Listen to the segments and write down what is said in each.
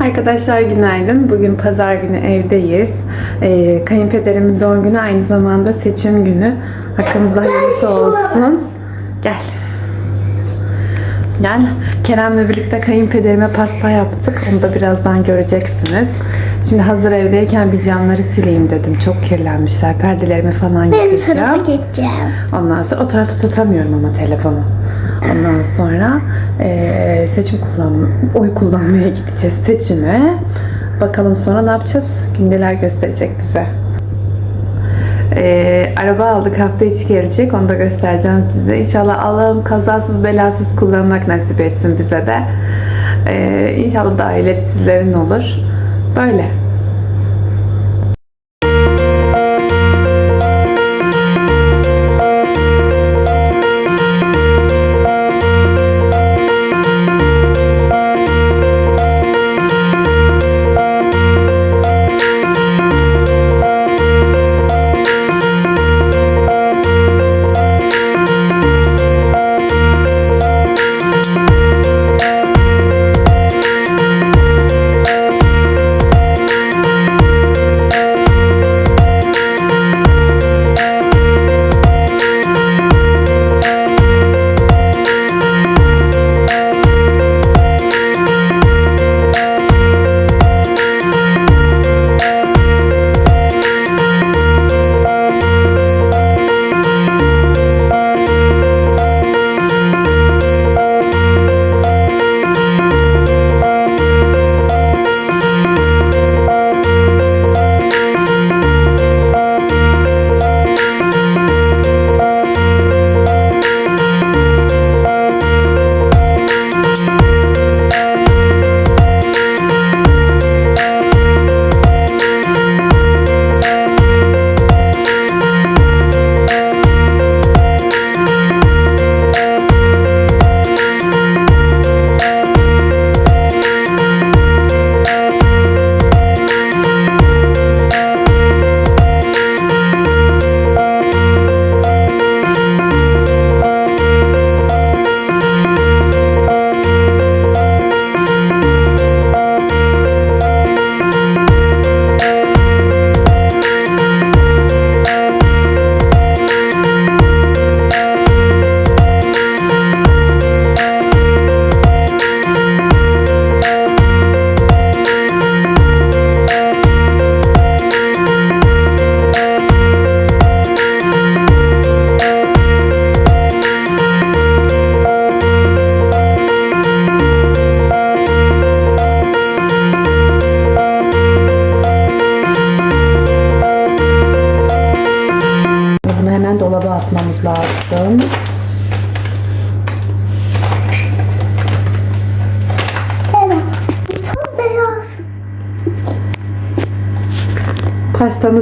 Arkadaşlar günaydın. Bugün pazar günü evdeyiz. Ee, kayınpederimin doğum günü aynı zamanda seçim günü. Hakkımızda hayırlısı olsun. Gel. Gel. Kerem'le birlikte kayınpederime pasta yaptık. Onu da birazdan göreceksiniz. Şimdi hazır evdeyken bir camları sileyim dedim. Çok kirlenmişler. Perdelerimi falan Ben yıkayacağım. tarafa geçeceğim. Ondan sonra o tarafta tutamıyorum ama telefonu. Ondan sonra eee, seçim kullan, oy kullanmaya gideceğiz seçime. Bakalım sonra ne yapacağız? Gündeler gösterecek bize. Eee, araba aldık hafta içi gelecek onu da göstereceğim size. İnşallah Allah'ım kazasız belasız kullanmak nasip etsin bize de. Eee inşallah da aile sizlerin olur. Böyle.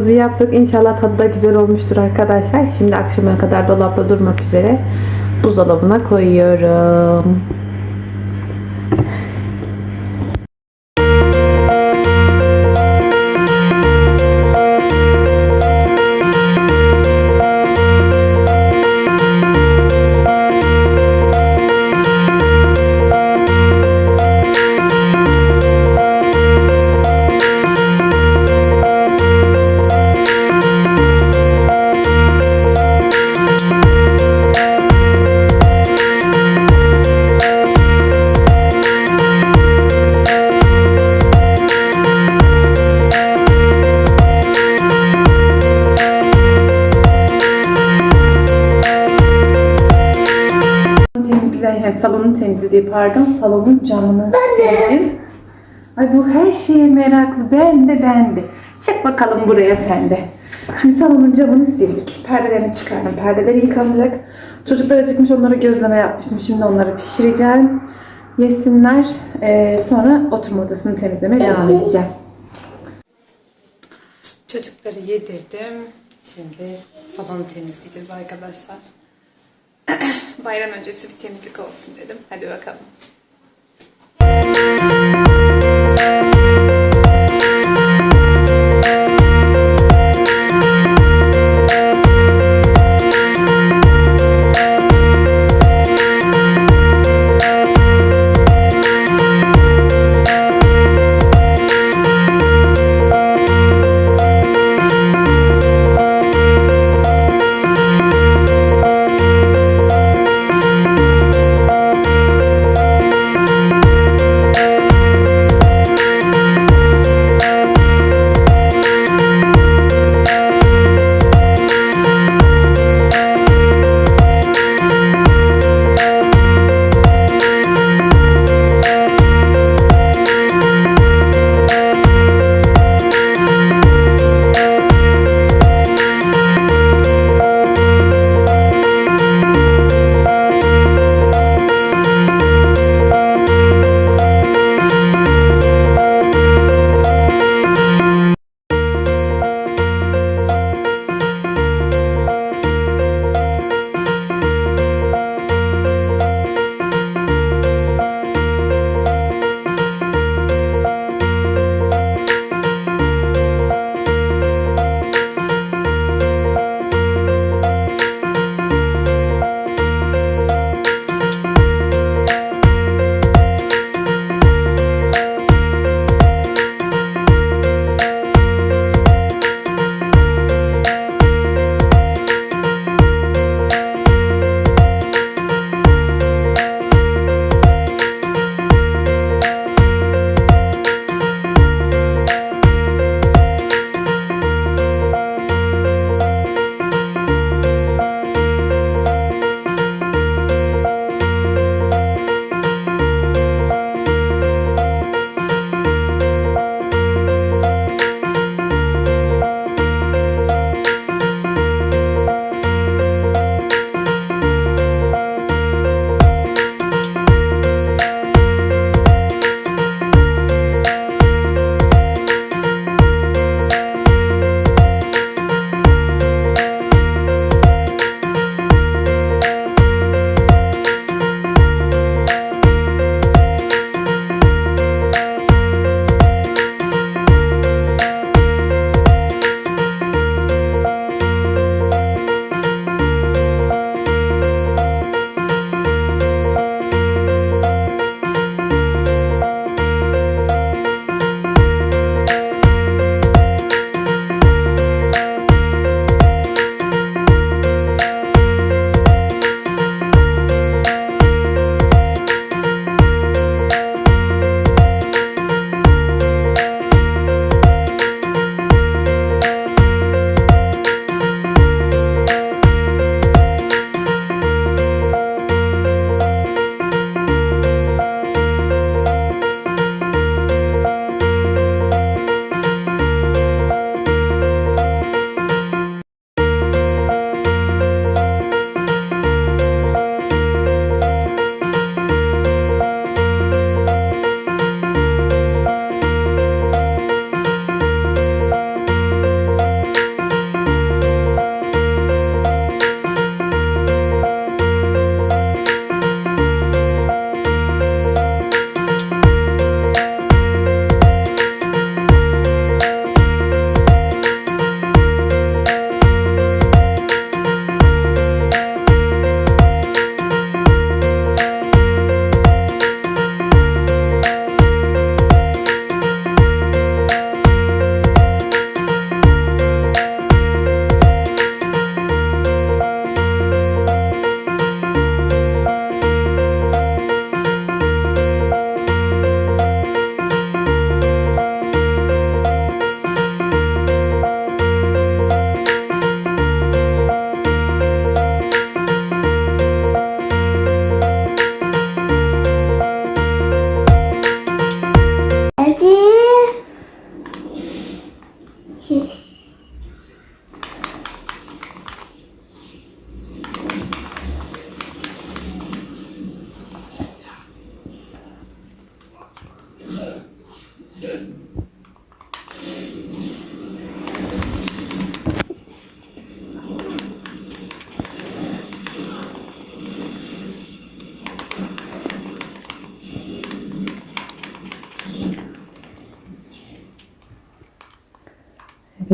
Pastamızı yaptık. İnşallah tadı da güzel olmuştur arkadaşlar. Şimdi akşama kadar dolapta durmak üzere buzdolabına koyuyorum. Salonun temizlediği pardon, salonun camını sildim. Ay bu her şeye meraklı. Ben de ben de. Çek bakalım buraya sen de. Şimdi salonun camını sildik. Perdelerini çıkardım. Perdeleri yıkanacak. Çocuklar acıkmış onlara gözleme yapmıştım. Şimdi onları pişireceğim. Yesinler. Ee, sonra oturma odasını temizlemeye devam edeceğim. Çocukları yedirdim. Şimdi salonu temizleyeceğiz arkadaşlar. Bayram öncesi bir temizlik olsun dedim. Hadi bakalım.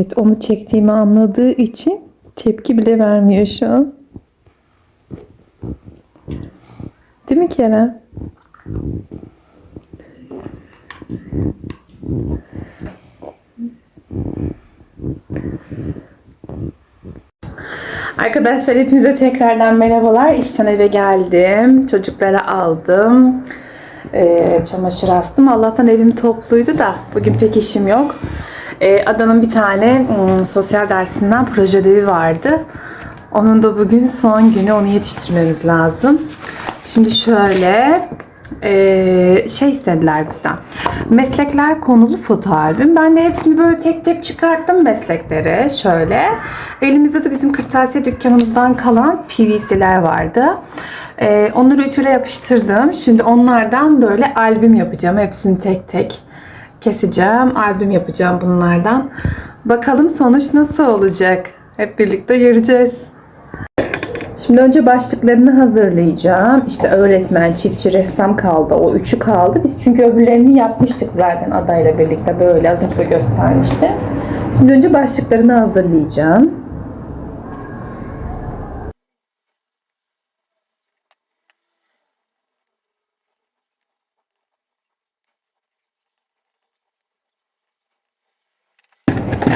Evet onu çektiğimi anladığı için tepki bile vermiyor şu an. Değil mi Kerem? Arkadaşlar hepinize tekrardan merhabalar. İşten eve geldim. Çocukları aldım. Ee, çamaşır astım. Allah'tan evim topluydu da bugün pek işim yok. Ee, Adanın bir tane hmm, sosyal dersinden proje ödevi vardı. Onun da bugün son günü. Onu yetiştirmemiz lazım. Şimdi şöyle ee, şey istediler bizden. Meslekler konulu foto albüm. Ben de hepsini böyle tek tek çıkarttım meslekleri. Şöyle. Elimizde de bizim kırtasiye dükkanımızdan kalan PVC'ler vardı. Ee, onları ütüle yapıştırdım. Şimdi onlardan böyle albüm yapacağım. Hepsini tek tek keseceğim. Albüm yapacağım bunlardan. Bakalım sonuç nasıl olacak? Hep birlikte göreceğiz. Şimdi önce başlıklarını hazırlayacağım. İşte öğretmen, çiftçi, ressam kaldı. O üçü kaldı. Biz çünkü öbürlerini yapmıştık zaten adayla birlikte böyle az önce göstermişti. Şimdi önce başlıklarını hazırlayacağım.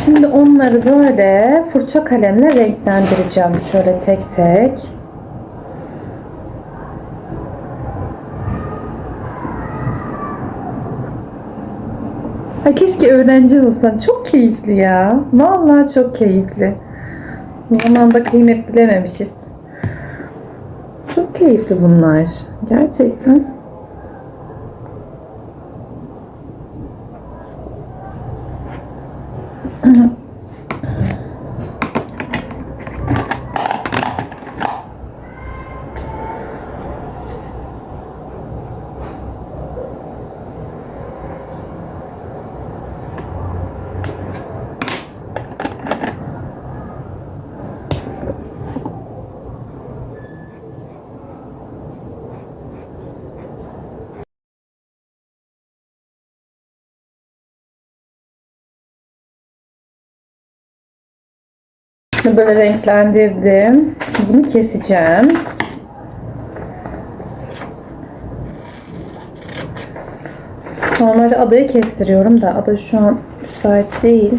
Şimdi onları böyle fırça kalemle renklendireceğim şöyle tek tek. Ay keşke öğrenci olsam. Çok keyifli ya. Vallahi çok keyifli. Bu zamanda kıymet bilememişiz. Çok keyifli bunlar. Gerçekten. Böyle renklendirdim. Şimdi bunu keseceğim. Normalde adayı kestiriyorum da ada şu an müsait değil.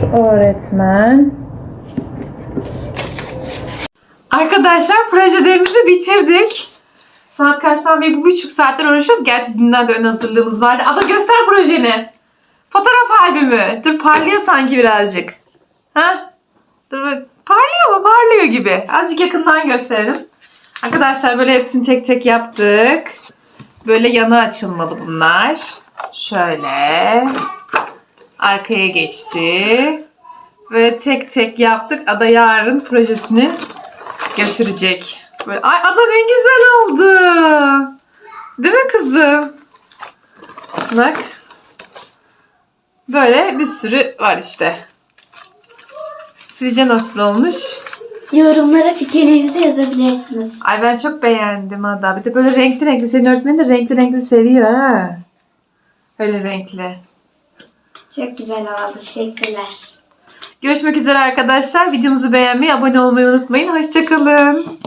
Şu öğretmen. Arkadaşlar proje ödevimizi bitirdik. Saat kaçtan beri? Bu buçuk saattir uğraşıyoruz. Gerçi dünden de ön hazırlığımız vardı. Ada göster projeni. Fotoğraf albümü. Dur parlıyor sanki birazcık. Ha? Dur parlıyor mu? Parlıyor gibi. Azıcık yakından gösterelim. Arkadaşlar böyle hepsini tek tek yaptık. Böyle yanı açılmalı bunlar. Şöyle. Arkaya geçti. Böyle tek tek yaptık. Ada yarın projesini götürecek. Böyle, ay ada ne güzel oldu. Değil mi kızım? Bak. Böyle bir sürü var işte. Sizce nasıl olmuş? Yorumlara fikirlerinizi yazabilirsiniz. Ay ben çok beğendim Ada. Bir de böyle renkli renkli. Senin öğretmenin de renkli renkli seviyor ha. Öyle renkli. Çok güzel oldu. Teşekkürler. Görüşmek üzere arkadaşlar. Videomuzu beğenmeyi, abone olmayı unutmayın. Hoşçakalın.